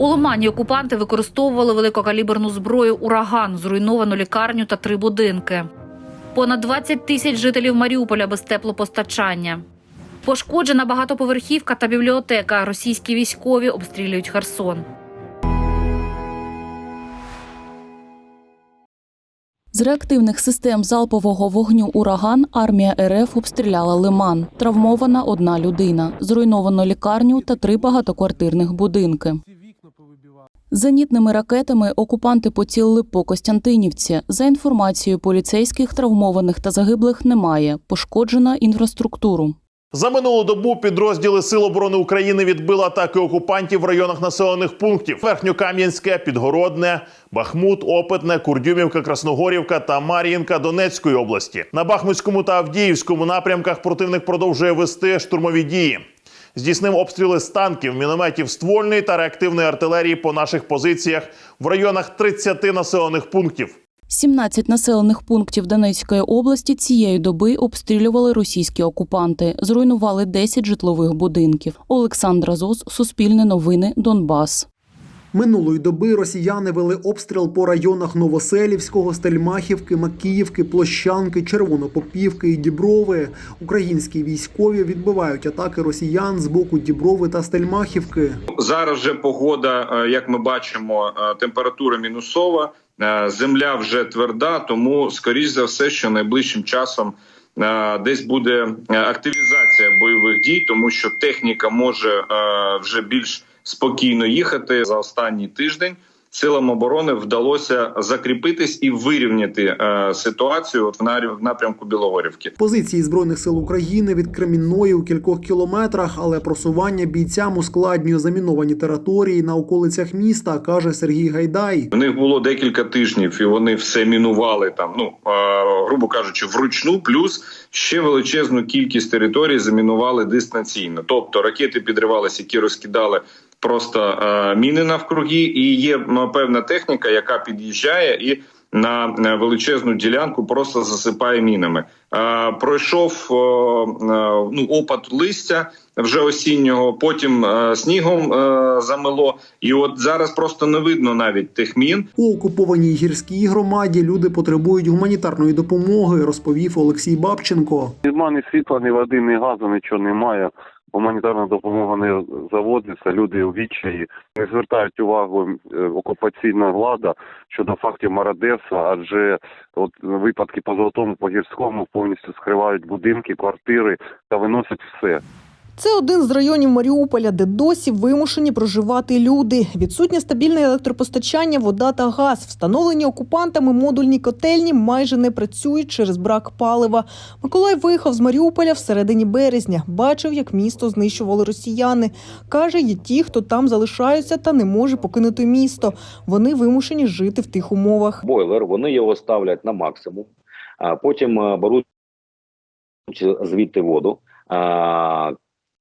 У Лимані окупанти використовували великокаліберну зброю ураган, зруйновану лікарню та три будинки. Понад 20 тисяч жителів Маріуполя без теплопостачання. Пошкоджена багатоповерхівка та бібліотека. Російські військові обстрілюють Херсон. З реактивних систем залпового вогню ураган армія РФ обстріляла Лиман. Травмована одна людина, зруйновано лікарню та три багатоквартирних будинки. Зенітними ракетами окупанти поцілили по Костянтинівці. За інформацією поліцейських, травмованих та загиблих немає. Пошкоджена інфраструктуру. За минулу добу підрозділи Сил оборони України відбили атаки окупантів в районах населених пунктів: Верхньокам'янське, Підгородне, Бахмут, Опитне, Курдюмівка, Красногорівка та Мар'їнка Донецької області. На Бахмутському та Авдіївському напрямках противник продовжує вести штурмові дії. Здійснив обстріли з танків, мінометів ствольної та реактивної артилерії по наших позиціях в районах 30 населених пунктів. 17 населених пунктів Донецької області цієї доби обстрілювали російські окупанти, зруйнували 10 житлових будинків. Олександра Зос, Суспільне новини, Донбас. Минулої доби росіяни вели обстріл по районах Новоселівського, Стельмахівки, Макіївки, Площанки, Червонопопівки і Діброви. Українські військові відбивають атаки росіян з боку Діброви та Стельмахівки. Зараз вже погода, е, як ми бачимо, е, температура мінусова, е, земля вже тверда. Тому, скоріш за все, що найближчим часом десь буде активізація бойових дій, тому що техніка може вже більш спокійно їхати за останній тиждень. Силам оборони вдалося закріпитись і вирівняти е, ситуацію от в напрямку Білогорівки. Позиції збройних сил України від Кремінної у кількох кілометрах, але просування бійцям ускладнює заміновані території на околицях міста, каже Сергій Гайдай. У них було декілька тижнів, і вони все мінували там. Ну е, грубо кажучи, вручну, плюс ще величезну кількість територій замінували дистанційно. Тобто ракети підривалися, які розкидали просто е, міни навкруги, і є певна техніка, яка під'їжджає і. На е, величезну ділянку просто засипає мінами. Е, пройшов е, е, ну опад листя вже осіннього, потім е, снігом е, замело. І от зараз просто не видно навіть тих мін. У окупованій гірській громаді люди потребують гуманітарної допомоги, розповів Олексій Бабченко. Нема ні світла, ні води, ні газу, нічого немає. Гуманітарна допомога не заводиться, люди у відчаї не звертають увагу е, окупаційна влада щодо фактів мародерства, адже от випадки по золотому, по гірському повністю скривають будинки, квартири та виносять все. Це один з районів Маріуполя, де досі вимушені проживати люди. Відсутнє стабільне електропостачання, вода та газ. Встановлені окупантами модульні котельні майже не працюють через брак палива. Миколай виїхав з Маріуполя в середині березня. Бачив, як місто знищували росіяни. Каже, є ті, хто там залишаються та не може покинути місто. Вони вимушені жити в тих умовах. бойлер, вони його ставлять на максимум, а потім е, беруть звідти воду,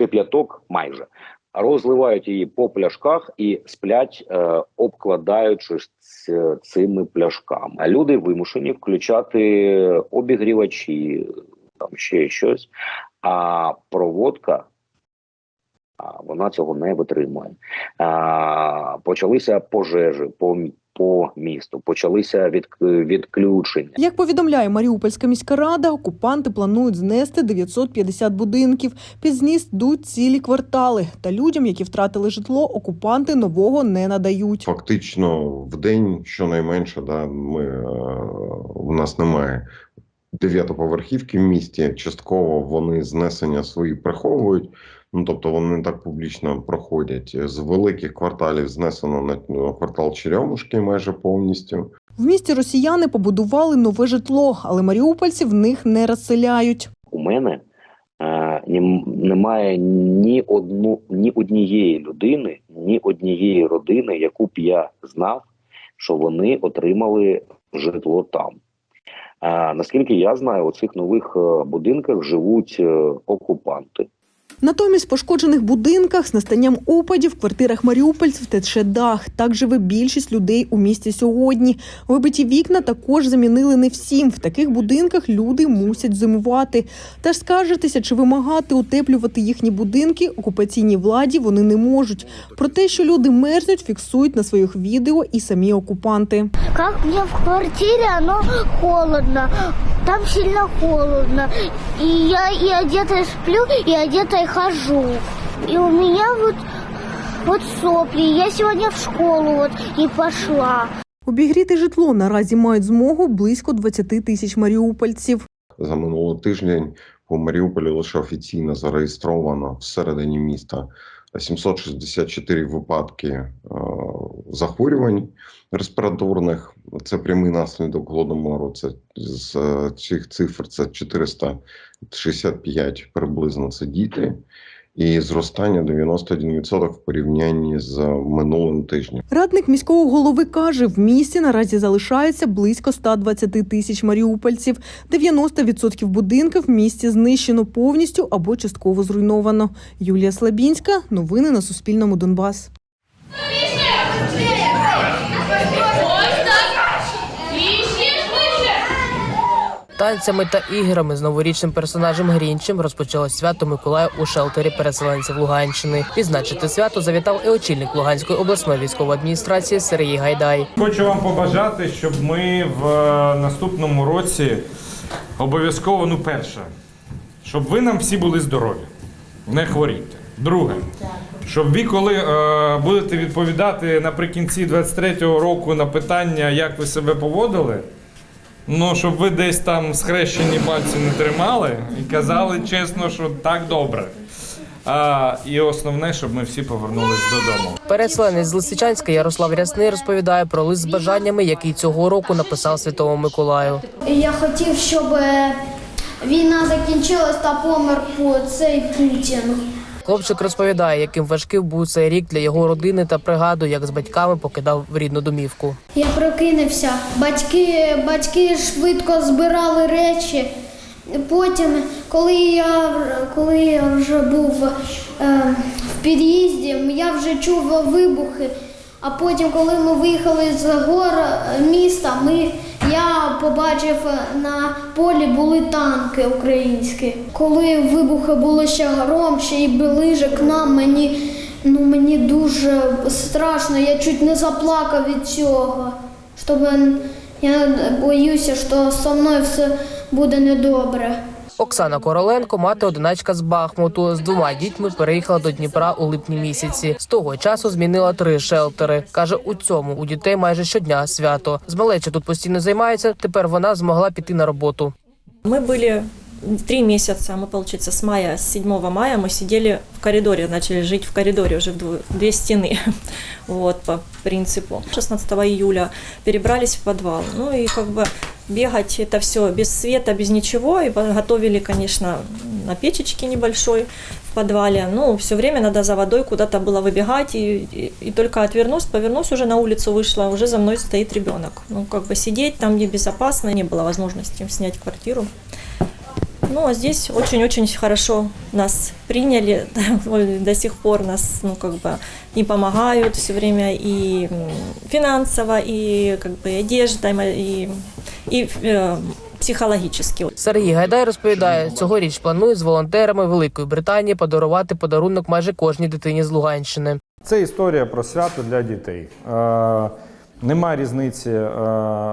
кип'яток майже. Розливають її по пляшках і сплять, е, обкладаючись цими пляшками. А люди вимушені включати обігрівачі, там ще щось. А проводка вона цього не витримує. А, почалися пожежі по, по місту, почалися від, відключення. Як повідомляє Маріупольська міська рада, окупанти планують знести 950 будинків. Під йдуть цілі квартали. Та людям, які втратили житло, окупанти нового не надають. Фактично в день щонайменше, да, ми, е, у нас немає дев'ятоповерхівки в місті. Частково вони знесення свої приховують. Ну тобто вони так публічно проходять. З великих кварталів знесено на ну, квартал Черемушки майже повністю. В місті росіяни побудували нове житло, але маріупольці в них не розселяють. У мене е, ні- немає ні одну ні однієї людини, ні однієї родини, яку б я знав, що вони отримали житло там. Е, наскільки я знаю, у цих нових е, будинках живуть е, окупанти. Натомість в пошкоджених будинках з настанням опадів в квартирах маріупольців тече дах. Так живе більшість людей у місті сьогодні. Вибиті вікна також замінили не всім. В таких будинках люди мусять зимувати. Та ж скаржитися чи вимагати утеплювати їхні будинки окупаційній владі вони не можуть. Про те, що люди мерзнуть, фіксують на своїх відео і самі окупанти. Как мне в квартире, оно холодно. Там сильно холодно. И я и одетая сплю, и одетая хожу. И у меня вот, вот сопли. Я сегодня в школу вот не пошла. Обігріти житло наразі мають змогу близько 20 тисяч маріупольців. За минулий тиждень по Маріуполі лише офіційно зареєстровано всередині міста 764 випадки е, захворювань респіраторних. Це прямий наслідок голодомору. Це з е, цих цифр це 465 приблизно це діти. І зростання 91% в порівнянні з минулим тижнем. Радник міського голови каже, в місті наразі залишається близько 120 тисяч маріупольців. 90% будинків в місті знищено повністю або частково зруйновано. Юлія Слабінська. Новини на Суспільному. Донбас. Танцями та іграми з новорічним персонажем Грінчем розпочалось свято Миколая у шелтері переселенців Луганщини. Відзначити свято завітав і очільник Луганської обласної військової адміністрації Сергій Гайдай. Хочу вам побажати, щоб ми в е, наступному році обов'язково, ну перше, щоб ви нам всі були здорові, не хворійте. Друге, щоб ви, коли е, будете відповідати наприкінці 23-го року на питання, як ви себе поводили, ну щоб ви десь там схрещені пальці не тримали і казали чесно, що так добре. А, і основне, щоб ми всі повернулись додому. Переселенець з Лисичанська Ярослав Рясний розповідає про лист з бажаннями, який цього року написав Святому Миколаю. Я хотів, щоб е, війна закінчилась та помер по цей Путін. Хлопчик розповідає, яким важким був цей рік для його родини та пригадує, як з батьками покидав рідну домівку. Я прокинувся. Батьки, батьки швидко збирали речі. Потім, коли я, коли я вже був е, в під'їзді, я вже чув вибухи. А потім, коли ми виїхали з гор е, міста, ми, я побачив е, на полі були танки українські. Коли вибухи були ще громче і ближе к нам, мені, ну, мені дуже страшно, я чуть не заплакав від цього. Щоб я боюся, що зі мною все буде недобре. Оксана Короленко, мати одиначка з Бахмуту, з двома дітьми переїхала до Дніпра у липні місяці. З того часу змінила три шелтери. каже, у цьому у дітей майже щодня свято. З малечі тут постійно займаються. Тепер вона змогла піти на роботу. Ми были три месяца, мы, получается, с мая, с 7 мая мы сидели в коридоре, начали жить в коридоре, уже в две стены, вот, по принципу. 16 июля перебрались в подвал, ну и как бы бегать это все без света, без ничего, и готовили, конечно, на печечке небольшой в подвале, ну, все время надо за водой куда-то было выбегать, и, и, и только отвернусь, повернусь, уже на улицу вышла, уже за мной стоит ребенок. Ну, как бы сидеть там небезопасно, не было возможности снять квартиру. Ну, а здесь очень-очень хорошо нас приняли, до сих пор нас, ну, как бы, и помогают все время, и м, финансово, и, как бы, и одежда, и, и э, психологически. Сергій Гайдай розповідає, цьогоріч планує з волонтерами Великої Британії подарувати подарунок майже кожній дитині з Луганщини. Це історія про свято для дітей. Нема різниці, е,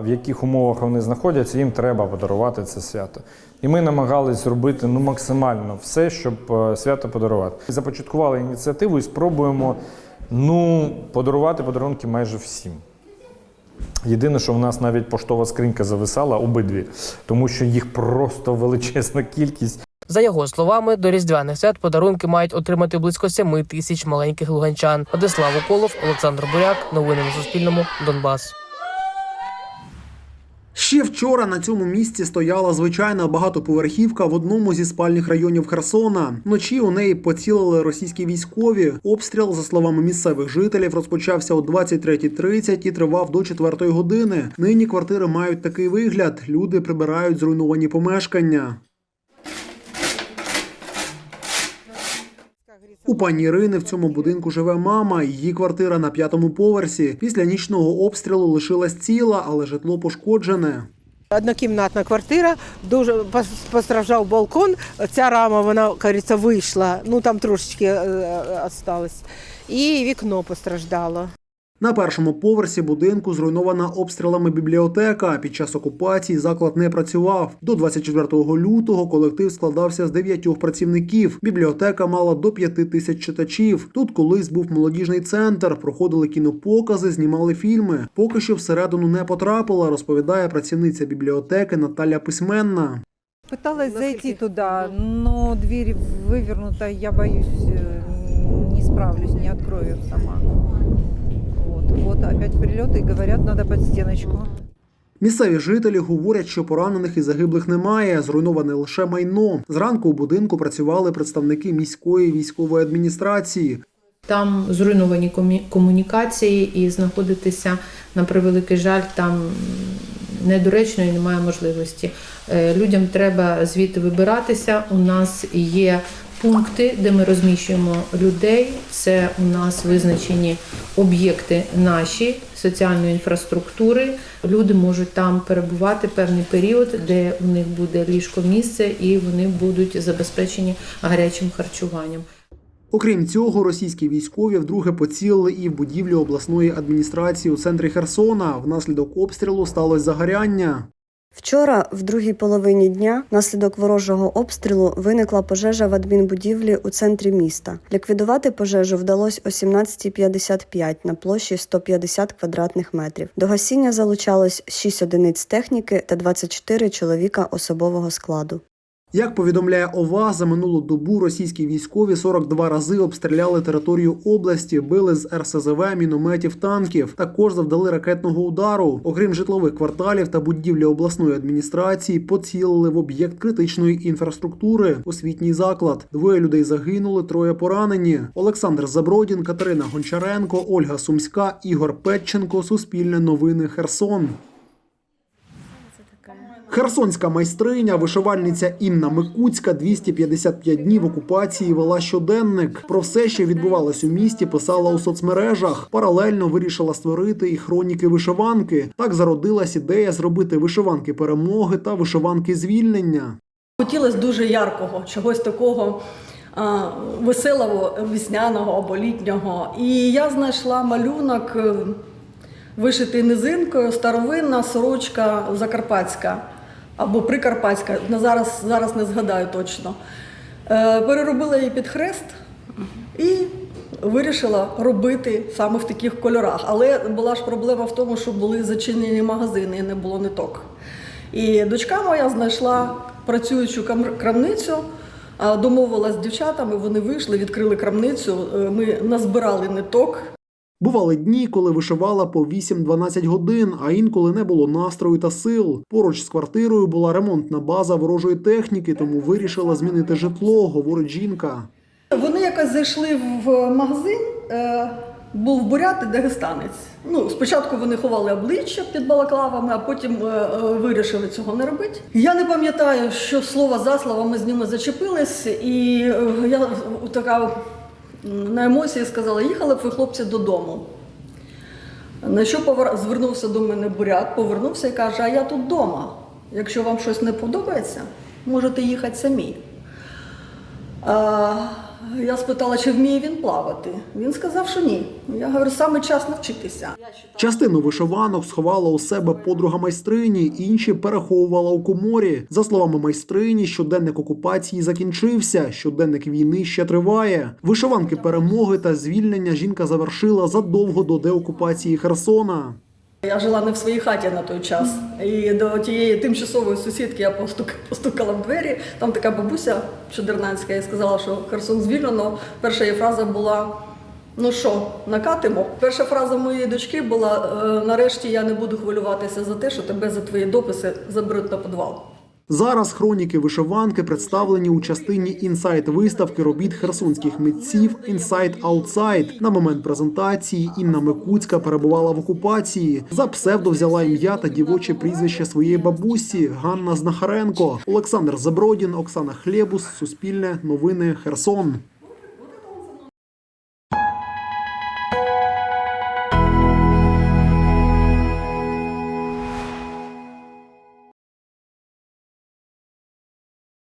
в яких умовах вони знаходяться, їм треба подарувати це свято. І ми намагались зробити ну, максимально все, щоб е, свято подарувати. Започаткували ініціативу і спробуємо ну, подарувати подарунки майже всім. Єдине, що в нас навіть поштова скринька зависала обидві, тому що їх просто величезна кількість. За його словами, до різдвяних свят подарунки мають отримати близько 7 тисяч маленьких луганчан. Владислав Уколов, Олександр Буряк. Новини на Суспільному. Донбас. Ще вчора на цьому місці стояла звичайна багатоповерхівка в одному зі спальних районів Херсона. Вночі у неї поцілили російські військові. Обстріл, за словами місцевих жителів, розпочався о 23.30 і тривав до 4 години. Нині квартири мають такий вигляд: люди прибирають зруйновані помешкання. У пані Ірини в цьому будинку живе мама. Її квартира на п'ятому поверсі. Після нічного обстрілу лишилась ціла, але житло пошкоджене. Однокімнатна квартира, дуже пос- постраждав балкон. Ця рама, вона, кажеться, вийшла. Ну там трошечки е, осталось. І вікно постраждало. На першому поверсі будинку зруйнована обстрілами бібліотека. Під час окупації заклад не працював. До 24 лютого колектив складався з дев'ятьох працівників. Бібліотека мала до п'яти тисяч читачів. Тут колись був молодіжний центр, проходили кінопокази, знімали фільми. Поки що всередину не потрапила, розповідає працівниця бібліотеки Наталя Письменна. Пыталась зайти туда, но дверь вывернута, я боюсь, э, не справлюсь, не открою сама. Вот, опять прилеты и говорят, надо под стеночку. Місцеві жителі говорять, що поранених і загиблих немає, зруйноване лише майно. Зранку у будинку працювали представники міської військової адміністрації. Там зруйновані комунікації і знаходитися, на превеликий жаль, там недоречно і немає можливості. Е, Людям треба звідти вибиратися. У нас є пункти, де ми розміщуємо людей. Це у нас визначені об'єкти наші соціальної інфраструктури. Люди можуть там перебувати певний період, де у них буде ліжко місце і вони будуть забезпечені гарячим харчуванням. Окрім цього, російські військові вдруге поцілили і в будівлю обласної адміністрації у центрі Херсона. Внаслідок обстрілу сталося загоряння. Вчора, в другій половині дня, внаслідок ворожого обстрілу виникла пожежа в адмінбудівлі у центрі міста. Ліквідувати пожежу вдалося о 17.55 на площі 150 квадратних метрів. До гасіння залучалось 6 одиниць техніки та 24 чоловіка особового складу. Як повідомляє ОВА, за минулу добу російські військові 42 рази обстріляли територію області, били з РСЗВ, мінометів, танків. Також завдали ракетного удару. Окрім житлових кварталів та будівлі обласної адміністрації, поцілили в об'єкт критичної інфраструктури, освітній заклад. Двоє людей загинули, троє поранені. Олександр Забродін, Катерина Гончаренко, Ольга Сумська, Ігор Петченко. Суспільне новини Херсон. Херсонська майстриня, вишивальниця Інна Микуцька 255 днів окупації вела щоденник. Про все, що відбувалось у місті, писала у соцмережах. Паралельно вирішила створити і хроніки вишиванки. Так зародилась ідея зробити вишиванки перемоги та вишиванки звільнення. Хотілося дуже яркого, чогось такого а, веселого, весняного або літнього. І я знайшла малюнок, е, вишитий низинкою, старовинна сорочка закарпатська або прикарпатська. Зараз, зараз не згадаю точно. Е, Переробила її під хрест і вирішила робити саме в таких кольорах. Але була ж проблема в тому, що були зачинені магазини і не було ниток. І дочка моя знайшла працюючу крамницю, домовилась з дівчатами, вони вийшли, відкрили крамницю. е, Ми назбирали ниток, Бували дні, коли вишивала по 8-12 годин, а інколи не було настрою та сил. Поруч з квартирою була ремонтна база ворожої техніки, тому вирішила змінити житло, говорить жінка. Вони якось зайшли в магазин, е, був бурят і дагестанець. Ну, спочатку вони ховали обличчя під балаклавами, а потім е, е, вирішили цього не робити. Я не пам'ятаю, що слово за слово ми з ними зачепились, і я така на емоції сказала: їхали б ви хлопці додому. На що повер... звернувся до мене бурят, повернувся і каже: А я тут вдома. Якщо вам щось не подобається, можете їхати самі. А, я спитала, чи вміє він плавати. Він сказав, що ні. Я говорю, саме час навчитися. Частину вишиванок сховала у себе подруга майстрині, інші переховувала у коморі. За словами майстрині, щоденник окупації закінчився. Щоденник війни ще триває. Вишиванки перемоги та звільнення жінка завершила задовго до деокупації Херсона. Я жила не в своїй хаті на той час. І до тієї тимчасової сусідки я постук, постукала в двері. Там така бабуся чудернацька і сказала, що Херсон звільнено. Перша її фраза була: ну що, накатимо? Перша фраза моєї дочки була: «Е, нарешті я не буду хвилюватися за те, що тебе за твої дописи заберуть на підвал. Зараз хроніки вишиванки представлені у частині інсайт виставки робіт херсонських митців Інсайт Аутсайд. На момент презентації Інна Микуцька перебувала в окупації. За псевдо взяла ім'я та дівоче прізвище своєї бабусі Ганна Знахаренко. Олександр Забродін, Оксана Хлєбус, Суспільне, Новини Херсон.